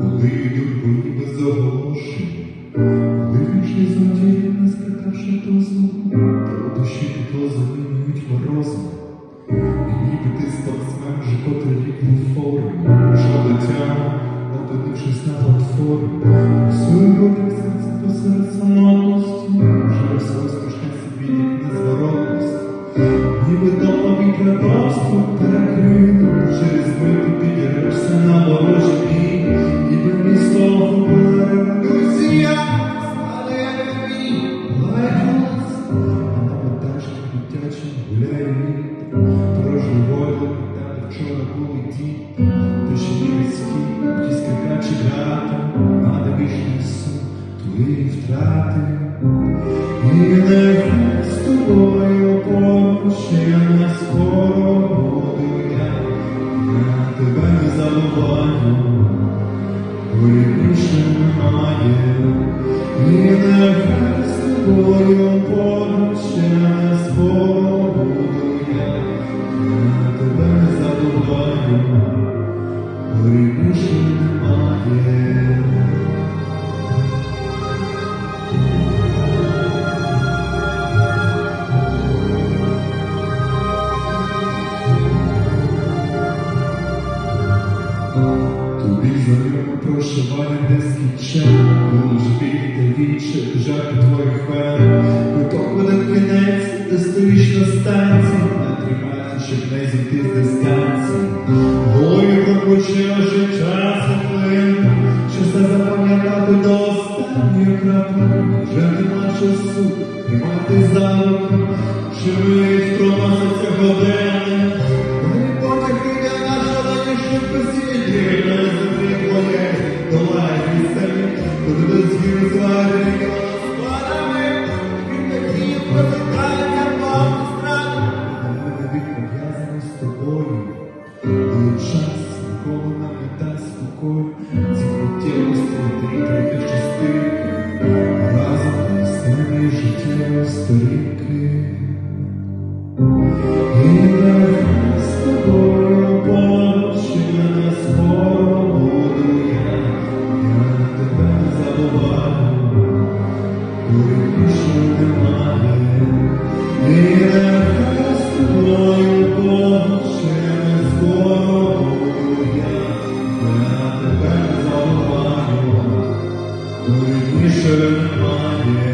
коли йдуть бої без оголошень, коли вічні не спитавши дозволу, то душі то замінюють морозом. І ніби ти спортсмен вже котрий був формі, прийшов до тями, опинившись на платформі, свою родик серце посеред самотності, вже розпочне собі як. Ніби мікробавство перекрито, ті скрикачі грати, а де вічний сум твої втрати. І нехай з тобою я не скоро буду я, я тебе не забуваю, більше немає. І нехай з тобою я не скоро буду я, я тебе не забуваю, Тобі знайомо прошиває ж біль та віче, жарко твоїх вен. Куток буде кінець, де стоїш на станції, не тримайся, щоб не зійти з дистанції. Голові прокручує життя світлин, що все запам'ятати до останньої краплі. Вже нема часу тримати за руку, що мить проноситься години. Життєві. І нехай з тобою поруч я не скоро буду я, я тебе забуваю, бо більше немає. І нехай з тобою поруч я не скоро буду я, я тебе забуваю, бо більше немає.